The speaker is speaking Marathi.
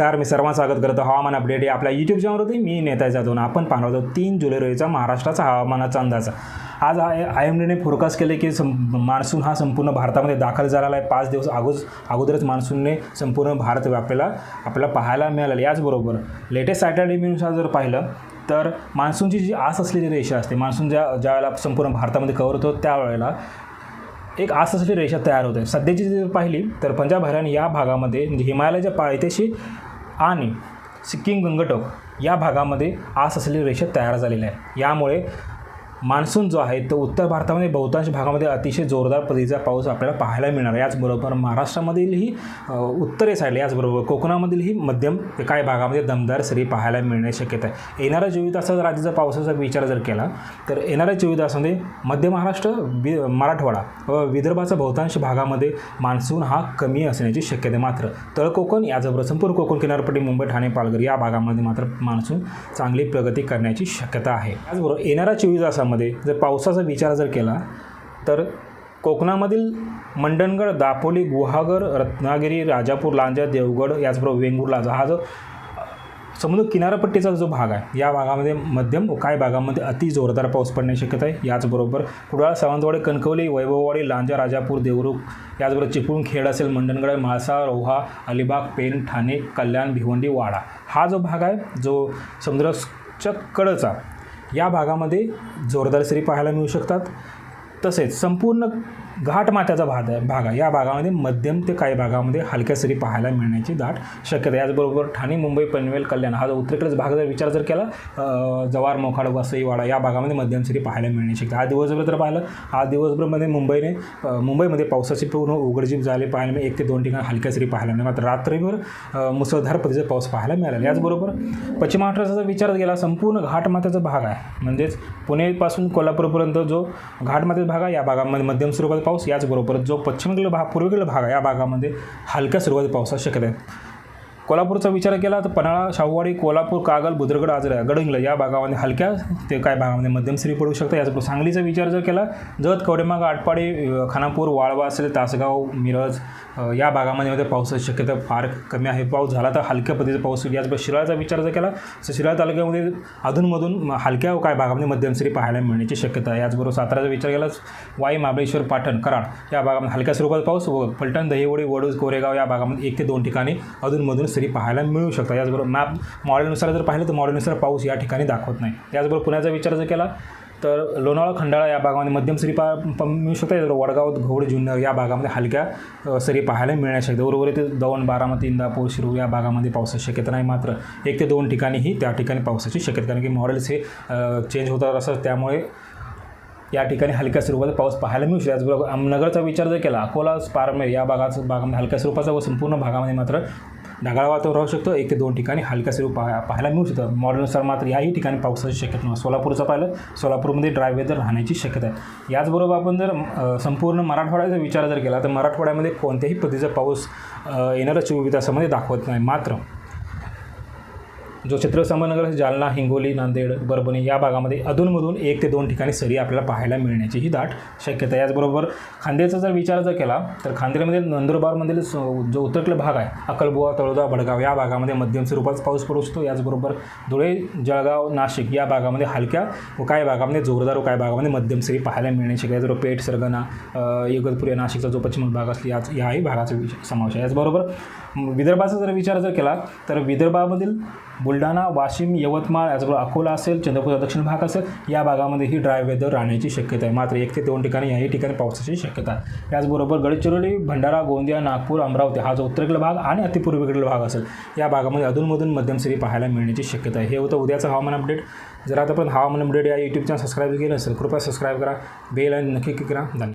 नमस्कार मी सर्वांचं स्वागत करतो हवामान अपडेट या आपल्या यूट्यूब चॅनलवरती मी नेता जाधव आपण पाहणार आहोत तीन जुलै रोजीचा महाराष्ट्राचा हवामानाचा अंदाज. आज आय एम डीने फोरकास्ट केले की सं मान्सून हा संपूर्ण भारतामध्ये दाखल झालेला आहे. पाच दिवस अगोद अगोदरच मान्सूनने संपूर्ण भारत व्यापलेला आपल्याला पाहायला मिळालेला याचबरोबर लेटेस्ट सॅटर्डे न्यूजनुसार जर पाहिलं तर मान्सूनची जी आस असलेली रेषा असते मान्सून ज्या ज्यावेळेला संपूर्ण भारतामध्ये कवर होतो त्यावेळेला एक आस असलेली रेषा तयार होते. सध्याची जर पाहिली तर पंजाब हरियाणा या भागामध्ये म्हणजे हिमालयाच्या पायथ्याशी आणि सिक्कीम गंगटोक या भागामध्ये आस असलेली रेषा तयार झालेली आहे. यामुळे मान्सून जो आहे तो उत्तर भारतामध्ये बहुतांश भागामध्ये अतिशय जोरदार पद्धतीचा पाऊस आपल्याला पाहायला मिळणार याचबरोबर महाराष्ट्रामधीलही उत्तरे साईडला याचबरोबर कोकणामधीलही मध्यम काही भागामध्ये दमदार सरी पाहायला मिळण्याची शक्यता आहे. येणाऱ्या चोवीस तासात राज्याचा पावसाचा विचार जर केला तर येणाऱ्या चोवीस तासामध्ये मध्य महाराष्ट्र वि मराठवाडा व विदर्भाचा बहुतांश भागामध्ये मान्सून हा कमी असण्याची शक्यता आहे मात्र. तळकोकण याचबरोबर संपूर्ण कोकण किनारपट्टी मुंबई ठाणे पालघर या भागामध्ये मात्र मान्सून चांगली प्रगती करण्याची शक्यता आहे. त्याचबरोबर येणाऱ्या चोवीस तासामध्ये जर पावसाचा विचार जर केला तर कोकणामधील मंडणगड दापोली गुहागर रत्नागिरी राजापूर लांजा देवगड याचबरोबर वेंगुर लांजा हा जो समुद्र किनारपट्टीचा जो भाग आहे या भागामध्ये मध्यम काय काही भागामध्ये अति जोरदार पाऊस पडण्याची शक्यता आहे. याचबरोबर कुडाळ सावंतवाडी कणकवली वैभववाडी लांजा राजापूर देवरुख याचबरोबर चिपळूण खेड असेल मंडणगड म्हाळसा रोहा अलिबाग पेण ठाणे कल्याण भिवंडी वाडा हा जो भाग आहे जो समुद्राच्या कडचा या भागामध्ये जोरदार सरी पाहायला मिळू शकतात. तसेच संपूर्ण घाटमाथ्याचा भाग आहे भाग आहे. या भागामध्ये मध्यम ते काही भागामध्ये हलक्या सरी पाहायला मिळण्याची दाट शक्यता आहे. याचबरोबर ठाणे मुंबई पनवेल कल्याण हा जो उत्तरेकडेच भाग जर विचार जर केला जवार मोखाड वसईवाडा या भागामध्ये मध्यम सरी पाहायला मिळण्याची शक्यता आज दिवसभर जर पाहिलं आज दिवसभरमध्ये मुंबईने मुंबईमध्ये पावसाची पूर्ण उघडजीप झाली. पाहायला मिळेल एक ते दोन ठिकाणी हलक्या सरी पाहायला मिळेल मात्र रात्रीभर मुसळधार पद्धतीचा पाऊस पाहायला मिळाला. याचबरोबर पश्चिम महाराष्ट्राचा जर विचार केला संपूर्ण घाटमाथ्याचा भाग आहे. म्हणजेच पुणेपासून कोल्हापूरपर्यंत जो घाटमाथ्याचा भाग आहे या भागामध्ये मध्यम स्वरूपात पाऊस याचबरोबर जो पश्चिमेकडील भाग पूर्वेकडील भाग आहे या भागामध्ये हलक्या स्वरूपाचा पावसाची शक्यता आहे. कोल्हापूरचा विचार केला तर पन्हाळा शाहूवाडी कोल्हापूर कागल बुद्रगड आजरा गडहिंग्लज या भागामध्ये हलक्या ते काय भागामध्ये मध्यम सरी पडू शकतं याचबरोबर सांगलीचा विचार जर केला जत कवडेमाग आटपाडी खानापूर वाळवा असेल तासगाव मिरज या भागामध्ये मध्ये पावसाची शक्यता फार कमी आहे. पाऊस झाला तर हलक्या पद्धतीचा पाऊस होईल याचबरोबर शिराळाचा विचार जर केला तर शिराळा तालुक्यामध्ये अधूनमधून हलक्या काय भागामध्ये मध्यम सरी पाहायला मिळण्याची शक्यता आहे. याचबरोबर साताराचा विचार केला वाई महाबळेश्वर पाटण कराड या भागामध्ये हलक्या स्वरूपात पाऊस व पलटण दहिवडी वडूज कोरेगाव या भागामध्ये एक ते दोन ठिकाणी अधूनमधून सरी पाहायला मिळू शकतात याचबरोबर मॅप मॉडेलनुसार जर पाहिलं तर मॉडेलनुसार पाऊस या ठिकाणी दाखवत नाही. त्याचबरोबर पुण्याचा विचार जर केला तर लोणावळा खंडाळा या भागामध्ये मध्यम सरी पा प- मिळू शकतात. याचबरोबर वडगाव घोड जुन्नर या भागामध्ये हलक्या सरी पाहायला मिळण्या शक्यता उर्वरित दौंड बारामती इंदापूर शिरूर या भागामध्ये पावसाची शक्यता नाही. मात्र एक ते दोन ठिकाणीही त्या ठिकाणी पावसाची शक्यता कारण की मॉडेल्स हे चेंज होतात असं त्यामुळे या ठिकाणी हलक्या स्वरूपाचा पाऊस पाहायला मिळू शकतो. त्याचबरोबर नगरचा विचार जर केला अकोला पारमेर या भागाचा भागामध्ये हलक्या स्वरूपाचा व संपूर्ण भागामध्ये मात्र ढगाळ वातावरण राहू शकतो. एक ते दोन ठिकाणी हलक्या स्वरूप पाहा पाहायला मिळू शकतं. मॉडेलनुसार मात्र याही ठिकाणी पावसाची शक्यता नाही. सोलापूरचं पाहिलं सोलापूरमध्ये ड्राय वेदर राहण्याची शक्यता आहे. याचबरोबर आपण जर संपूर्ण मराठवाड्याचा विचार जर केला तर मराठवाड्यामध्ये कोणत्याही पद्धतीचा पाऊस येणाऱ्या चोवीस तासामध्ये दाखवत नाही. मात्र जो छत्रपती संभाजीनगर जालना हिंगोली नांदेड परभणी या भागामध्ये अधूनमधून एक ते दोन ठिकाणी सरी आपल्याला पाहायला मिळण्याची ही दाट शक्यता याचबरोबर खांदेचा जर विचार जर केला तर खांदेमध्ये नंदुरबारमधील जो उत्तरेकडील भाग आहे अक्कलबुवा तळोदा बडगाव या भागामध्ये मध्यम स्वरूपाचा पाऊस पडू शकतो. याचबरोबर धुळे जळगाव नाशिक या भागामध्ये हलक्या व काही भागामध्ये जोरदार व काही भागामध्ये मध्यम सरी पाहायला मिळण्याची शक्यता आहे. याचबरोबर पेठ सरगना इगतपुरी नाशिकचा जो पश्चिम भाग असतो याच याही भागाचा समावेश आहे. याचबरोबर विदर्भाचा जर विचार जर केला तर विदर्भामधील बुलढाणा वाशिम यवतमाळ याचबरोबर अकोला असेल चंद्रपूरचा दक्षिण भाग असेल या भागामध्येही ड्राय वेदर राहण्याची शक्यता आहे. मात्र एक ते दोन ठिकाणी याही ठिकाणी पावसाची शक्यता आहे. याचबरोबर गडचिरोली भंडारा गोंदिया नागपूर अमरावती हा जो उत्तरेकडील भाग आणि अतिपूर्वेकडील भाग असेल या भागामध्ये अधूनमधून मध्यम सरी पाहायला मिळण्याची शक्यता आहे. हे होतं उद्याचं हवामान अपडेट जर आतापर्यंत हवामान अपडेट या यूट्यूब चॅनल सबस्क्राईब केलं असेल कृपया सबस्क्राईब करा. बेल आणि नक्की क्लिक करा. धन्यवाद.